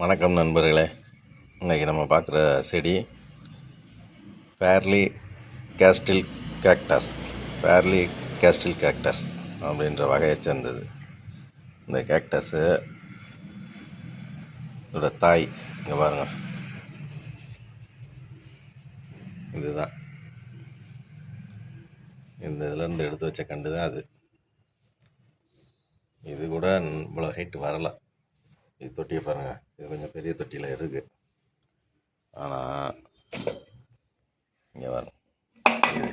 வணக்கம் நண்பர்களே. இன்றைக்கி நம்ம பார்க்குற செடி fairy castle cactus fairy castle cactus அப்படின்ற வகையை சேர்ந்தது. இந்த கேக்டஸு இதோட தாய் இங்கே பாருங்கள் இதுதான். இந்த இதுலேருந்து எடுத்து வச்ச கண்டு தான் அது. இது கூட இவ்வளோ ஹைட்டு வரலாம் இது தொட்டியை பாருங்கள் இது கொஞ்சம் பெரிய தொட்டியில் இருக்குது ஆனால் இங்கே வரும் இது.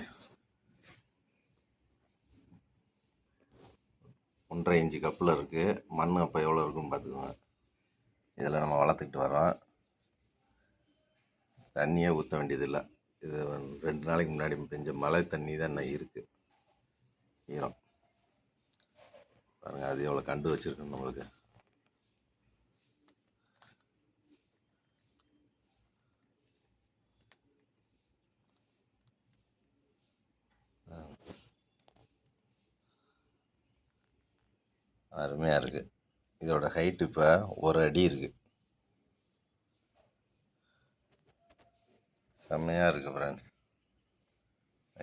ஒன்றரை இன்ச்சு கப்பில் இருக்குது மண் அப்போ எவ்வளோ இருக்குன்னு பார்த்துக்கோங்க இதில் நம்ம வளர்த்துக்கிட்டு வரோம் தண்ணியே ஊற்ற வேண்டியதில்லை. இது ரெண்டு நாளைக்கு முன்னாடி பெஞ்ச மழை தண்ணி தான் இன்னும் இருக்குது ஈரம். பாருங்கள் அது எவ்வளோ கண்டு வச்சுருக்கு நம்மளுக்கு அருமையாக இருக்குது இதோட ஹைட் இப்போ ஒரு அடி இருக்குது செம்மையாக இருக்குது ஃப்ரெண்ட்ஸ்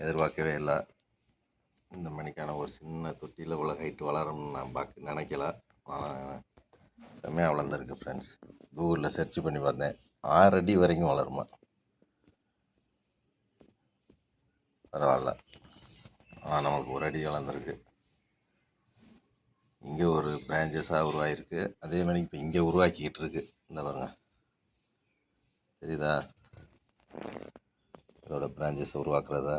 எதிர்பார்க்கவே இல்லை. இந்த மணிக்கான ஒரு சின்ன தொட்டியில் உள்ள ஹைட்டு வளரும்னு நான் பார்க்க நினைக்கல. செம்மையாக வளர்ந்துருக்கு ஃப்ரெண்ட்ஸ் கூகுளில் சர்ச் பண்ணி பார்த்தேன். ஆறு அடி வரைக்கும் வளருமா? பரவாயில்ல. ஆனால் நம்மளுக்கு ஒரு அடி வளர்ந்துருக்கு. இங்கே ஒரு பிரான்ச்சஸாக உருவாகிருக்கு அதே மாதிரி இப்போ இங்கே உருவாக்கிக்கிட்டு இருக்கு. இந்த பாருங்க. தெரியுதா? இதோட பிரான்ச்சஸ் உருவாக்குறதா?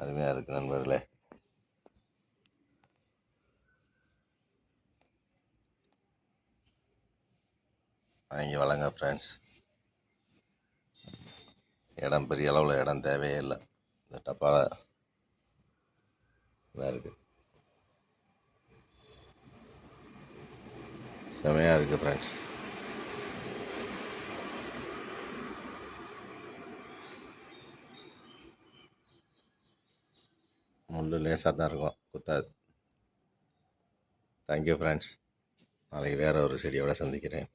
அருமையாக இருக்குது நண்பர்களே. வாங்கி வளங்க ஃப்ரெண்ட்ஸ் இடம் பெரிய அளவில் இடம் தேவையே இல்லை. இந்த டப்பாவில் இதாக இருக்குது செமையாக இருக்குது ஃப்ரெண்ட்ஸ் முள் லேசாக தான் இருக்கும். குத்தாது. தேங்க்யூ ஃப்ரெண்ட்ஸ் நாளைக்கு வேறு ஒரு செடியோடு சந்திக்கிறேன்.